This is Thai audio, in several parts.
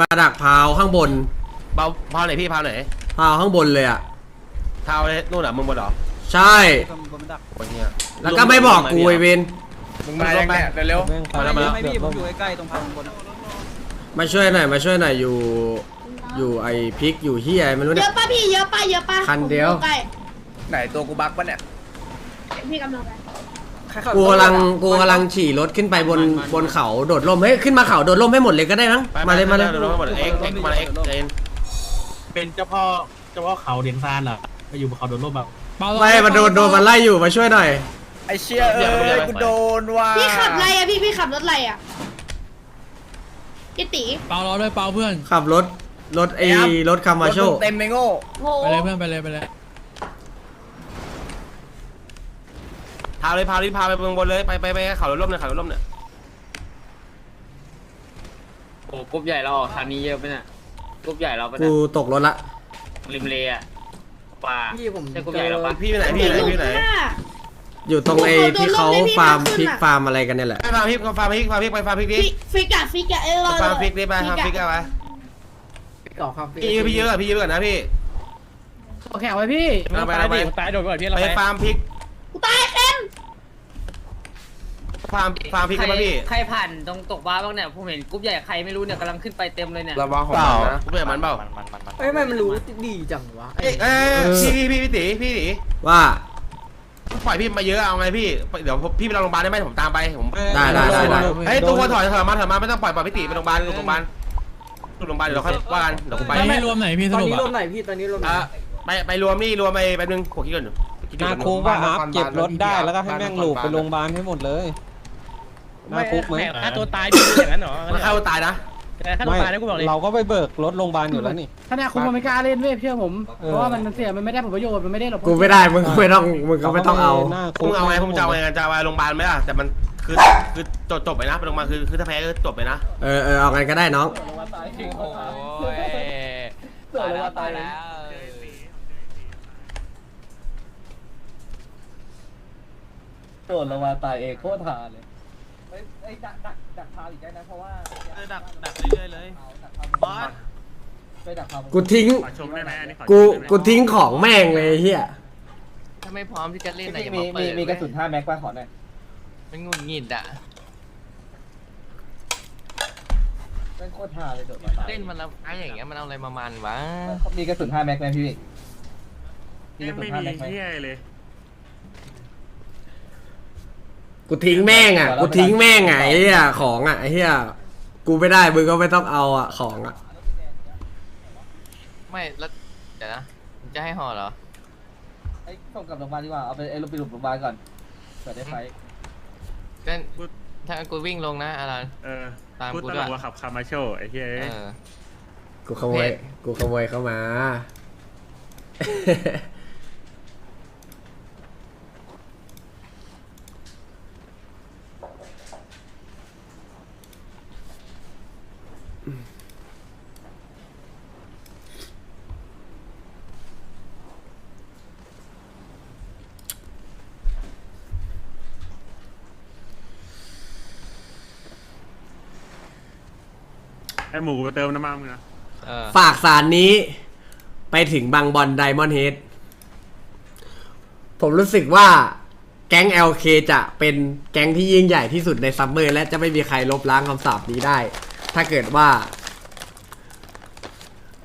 มาดักพาวข้างบนเบาพาวไหนพี่พาวไหนพาวข้างบนเลยอะพาวเลยนู่นเหรอมึงบนเหรอใช่ โอ้ยเนี่ยแล้วก็ไม่บอกกูไอเวนมึงมายังเนี่ยเร็วมาแล้วมาแล้วไม่พี่ผมอยู่ใกล้ๆตรงพังบนมาช่วยหน่อยมาช่วยหน่อยอยู่อยู่ไอพริกอยู่เฮียไม่รู้เยเนี่ย อะป่ะพี่เยอะป่ะเยอะป่ะคันเดียว ผมใกล้ไหนตัวกูบักปะเนี่ยพี่กำลังไป กูกำลังกูกำลังฉี่รถขึ้นไปบนบนเขาโดดร่มเฮ้ยขึ้นมาเขาโดดร่มให้หมดเลยก็ได้มั้งไปมาเลยมาเลยเร็วๆหมดเอ็กเอ็กมาเอ็กเอ็นเป็นเจ้าพ่อเจ้าพ่อเขาเดียงซานเหรอมาอยู่บนเขาโดนร่มแบบไม่มาโดนโดนมันไล่อยู่มาช่วยหน่อยไอเชี่ยเอ้ยกูโดนว่ะพี่ขับอะไรอะพี่พี่ขับรถอะไรอะพี่ตีเปารอด้วยเปาเพื่อนขับรถรถไอรถคามาโชเต็มไปโง่โง่ไปเลยเพื่อนไปเลยไปเลย พาวเลยพาวรีบพาวไปเมืองบนเลยไปไปไปเขาร่มเนี่ยเขาร่มเนี่ยโอ้กรุ๊ปใหญ่เราออกทางนี้เยอะไปน่ะกรุ๊ปใหญ่เราไปกูน่ะตกรถละ ริมเลอะป่าพี่ผม ใช่กรุ๊ปใหญ่เราปะพี่ไปไหนพี่ไหนพี่ไหนอยู่ตรงไอที่เขาฟาร์มพริกฟาร์มอะไรกันเนี่ยแหละ ไปฟาร์มพริกฟาร์มพริกฟาร์มพริกไปฟาร์มพริกดิฟิฟิกอะฟิกอะเออฟาร์มพริกดิไปฟาร์มพริกกันไปก่อครับพี่พี่เยอะอะพี่เยอะก่อนนะพี่แข่งไว้พี่ เอาไปเอาไป ตายโดนก่อนพี่เราไปไปฟาร์มพริกกูตายเอ็ม ฟาร์มฟาร์มพริกกันป่ะพี่ใครผ่านตรงตกบ้าบ้างเนี่ยผมเห็นกรุ๊ปใหญ่ใครไม่รู้เนี่ยกำลังขึ้นไปเต็มเลยเนี่ยระวังของมันนะกูเปลี่ยนมันเปล่าเอ้ยมันรู้ดีจังวะเอ้ยเอ้ยพี่พี่พี่พี่ตีพี่ตีว่า ปล่อยพี่มาเยอะเอาไงพี่เดี๋ยวพี่ไปโรงพยาบาลได้ไหมผมตามไปผมได้ได้ได้ได้ เฮ้ยตัวคนถอยถอยมาถอยมาไม่ต้องปล่อยปล่อยพี่ตีไปโรงพยาบาลโรงพยาบาลโรงพยาบาลเดี๋ยวเราค่อยว่ากันเดี๋ยวกูไปไป ไม่รวมไหนพี่สตอนรุปนี้รวมอะไหนพี่ตอนนี้รวมไหนอะไปไปรวมนี่รวมไปแป๊บนึงขอคิดก่อนคิดหก่น้าอนคุกว่าอัพเก็บรถได้แล้วก็ให้แม่งหลูบไปโรงพยาบาลให้หมดเลย หน้าคุกไหมฆ่าตัวตายพี่อย่างนั้นเหรอมันเข้าตายนะฆ่าตัวไม่ตายนะกูบอกเลยเราก็ไปเบิกรถโรงพยาบาลอยู่แล้วนี่ ถ้าเนี่ยคุณมันไม่กล้าเล่นเว้ยเชื่อผม เออ เพราะว่ามันมันเสียมันไม่ได้ผลประโยชน์มันไม่ได้หรอกกูไม่ได้มึงก็ไม่ต้องมึงก็ไม่ต้องเอา หน้าคุมึกงเอาไงมึงจะเอาไงจะเอาไปโรงพยาบาลไหมล่ะแต่มันคือคือจบจบไปนะไปโรงพยาบาลคือคือถ้าแพ้ก็จบไปนะเออเออเอาไงก็ได้น้อง โอ้ยตายแล้วตายแล้วโดนลงมาตายเองโคตรหาเลย ไอ้ดักดักดักพาอีกได้นะเพราะว่าดักดักเรื่อยๆเลยบอสไปดักพากูทิ้ง ขอชมได้ไหมอันนี้ขอกูกูทิ้งของแม่งเลยไอ้เฮียถ้าไม่พร้อมที่จะเล่นไหนอย่ามีมาเปิมีดมีกระสุน5แม็กป่ะขอหน่อยมันงุนงิดอะ เป็นโคตรหาเลยโดดมาตายเล่นมันแล้วไอ้อย่างเงี้ยมันเอาอะไรมามันวะ มีกระสุน5แม็กไหมพี่มีกระสุนไม่5มีแม็กไหมเที่ยเลย กูทิ้งแม่งอะ กูทิ้งแม่งอะไอ้เฮียของอะไอ้เฮียกูไม่ได้มึงก็ไม่ต้องเอาอะของอะ ไม่แล้วเดี๋ยวนะมึงจะให้ห่อเหรอ ไอ้ส่งกลับโรงพยาบาลดีกว่า เอาไปไอ้ลงไปหลุมโรงพยาบาลก่อนเผื่อได้ไฟเล่นถ้ากูวิ่งลงนะอารัน เออตามพูดกูตด้ลวย กว่าขับคามาโชไอ้เหี้ยเออ กูขโมย กูขโมยเข้ามา ไอ้หมูกูไปเติมน้ำมันมึงนะเออฝากสารนี้ ไปถึงบางบอลไดมอนด์เฮดผมรู้สึกว่าแก๊ง LK จะเป็นแก๊งที่ยิ่งใหญ่ที่สุดในซัมเมอร์และจะไม่มีใครลบล้างคำสาปนี้ได้ ถ้าเกิดว่า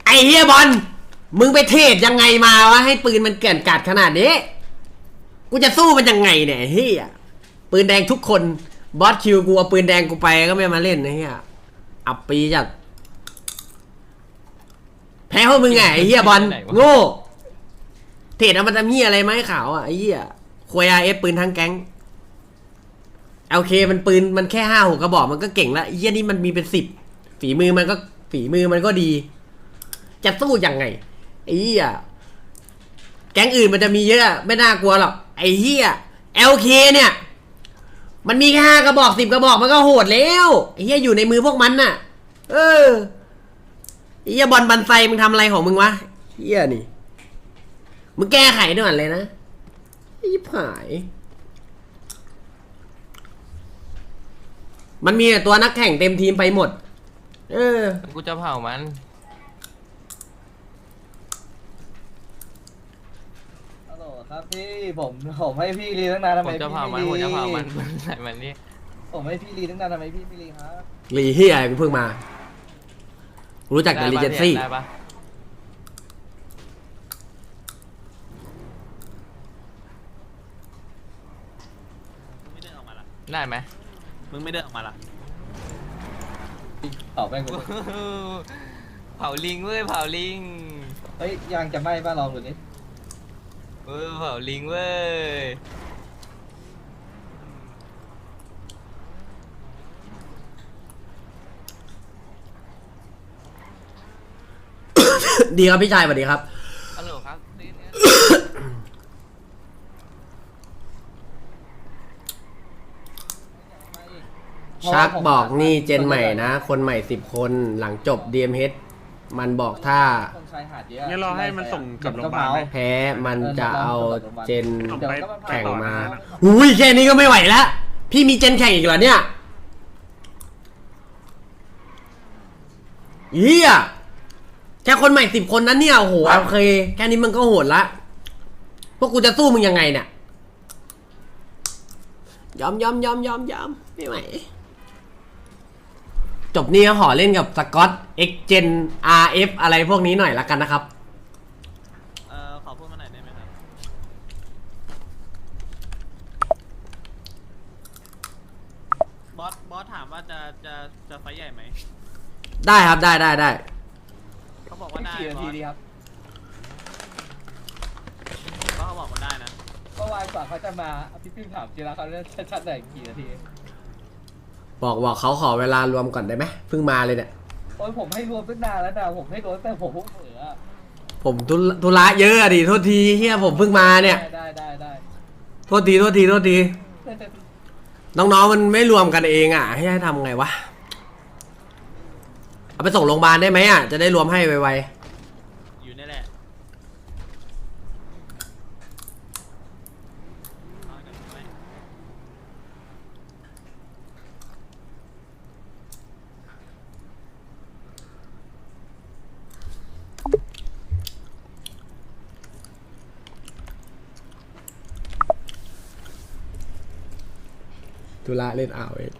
ไอเฮียบอลมึงไปเทศยังไงมาวะให้ปืนมันเกินกัดขนาดนี้ กูจะสู้มันยังไงเนี่ยไอ้เฮียปืนแดงทุกคนบอสคิวกูเอาปืนแดงกูไปก็ไม่มาเล่นนะเฮียอับปีจัด แพ้พวกมึงไงไอ้เหี้ยบอลโง่เทรดเอามันทำเหี้ยอะไรไหมาให้ขาวอะไอ้เหี้ยควยอาเอฟปืนทั้งแก๊งโอเคมันปืนมันแค่ห้าหกกระบอกมันก็เก่งละไอ้เหี้ยนี่มันมีเป็นสิบฝีมือมันก็ฝีมือมันก็ดี จะสู้ยังไงไอ้เหี้ยแก๊งอื่นมันจะมีเยอะไม่น่ากลัวหรอกไอ้เหี้ยเอลเคเนี่ย มันมีแค่ห้ากระบอกสิบกระบอกมันก็โหดแล้วไอ้เหี้ยอยู่ในมือพวกมันน่ะ เออไอ้ เหี้ยบอลบันไซมึงทำอะไรของมึงวะเหี้ยนี่ มึงแก้ไขหน่อยเลยนะไอ้ยิบหาย มันมีแต่ตัวนักแข่งเต็มทีมไปหมด เออ กูจะเผามัน ฮัลโหลครับพี่ผมผมให้พี่รีตั้งนานทำผไมมพี่จะเผามัน ไม่ผมรีจะเผามันใส่มันนี่ ผมให้พี่รีตั้งนานทำไมพี่ไม่รีครับรีเฮียกูเพิ่งมา รู้จักแต่รีเจนซี่ ได้ปะไม่เดินออกมาละได้ไหมมึงไม่เดินออกมาละเผาแม่งกูเผาลิงเว้ยเผาลิงเฮ้ยยางจะไหม้ป่ะลองดูนิเออเผาลิงเว้ย ดีครับพี่ชายสวัสดีครับ ฮัลโหลครับชักบอกนี่เจนใหม่นะ คนใหม่สิบคนหลังจบ DMH มันบอกถ้า คนชายหาดเยอะงั้นเราให้มันส่งกลับโรงพยาบาลไหม แพ้มันจะเอาเจนเดี๋ยวก็มาแข่งมาไปอุ้ยแค่นี้ก็ไม่ไหวแล้ว พี่มีเจนแข่งอีกเหรอเนี่ยเฮียแค่คนใหม่สิบคนนั้นเนี่ยโอ้โหโอเค แค่นี้มันก็โหดละพวกกูจะสู้มึงยังไงเนี่ยยอมยอมยอมยอมยอมไม่ไหวจบนี้ก็ขอเล่นกับสกอตเอ็กเจน RF อะไรพวกนี้หน่อยละกันนะครับ เออขอพูดมาหน่อยได้ไหมครับ บอส บอสถามว่าจะ จะ จะไฟท์ใหญ่ไหม ได้ครับ ได้ได้ได้เขา บอกว่าได้กี่นาบอทีสดีครับก็เขาบอกว่าได้นะเมื่อวานกว่าเขาจะมาพี่พิมถามจีละเขาจะชัดๆหน่อยกี่นาทีบอกบอกเขาขอเวลารวมก่อนได้ไหมเพิ่งมาเลยเนี่ยโอ้ยผมให้รวมตั้งนานแล้วนะผมให้รวมแต่ผมเพิ่งเผลออะผมธุระธุระเยอะอะดิโทษทีเฮียผมเพิ่งมาเนี่ย ได้ได้ได้โทษทีโทษทีโทษทีได้น้องๆมันไม่รวมกันเองอะให้ให้ทำไงวะ เอาไปส่งโรงพยาบาลได้ไหมอะ จะได้รวมให้ไวอยู่นี่แหละเอากันไหมๆธุระเล่นอ่าวเอง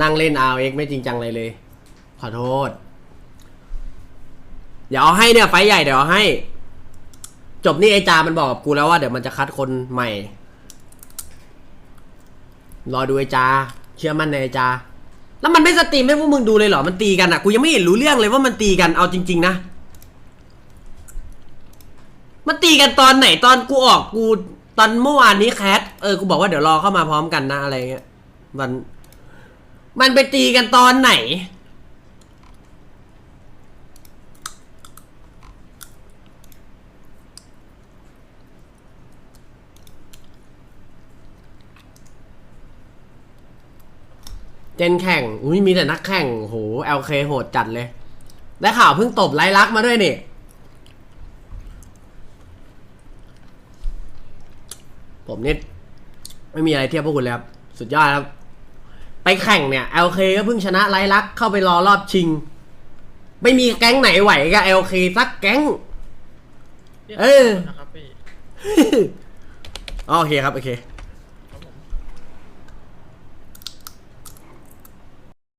นั่งเล่น RX ไม่จริงจังเลยเลย ขอโทษ เดี๋ยวเอาให้เนี่ย ไฟใหญ่เดี๋ยวเอาให้ จบนี่ไอจามันบอกกับกูแล้วว่าเดี๋ยวมันจะคัดคนใหม่ รอดูไอจา เชื่อมั่นในไอจา แล้วมันไม่สตรีมให้พวกมึงดูเลยเหรอ มันตีกันอะ กูยังไม่เห็นรู้เรื่องเลยว่ามันตีกัน เอาจริง ๆ นะ มันตีกันตอนไหนตอนกูออกกูตอนเมื่อวานนี้แคท เออ กูบอกว่าเดี๋ยวรอเข้ามาพร้อมกันนะอะไรเงี้ย มัน มันไปตีกันตอนไหน เจนแข่ง อุ้ยมีแต่นักแข่งโห LK โหดจัดเลย ได้ข่าวเพิ่งตบไลลักษณ์มาด้วยนี่ ผมนี่ไม่มีอะไรเทียบพวกคุณเลยครับ สุดยอดครับ ไปแข่งเนี่ย LK ก็เพิ่งชนะไลลักษณ์เข้าไปรอรอบชิง ไม่มีแก๊งไหนไหวกับ LK สักแก๊ง เออนะครับพี่อ๋อโอเคครับ โอเค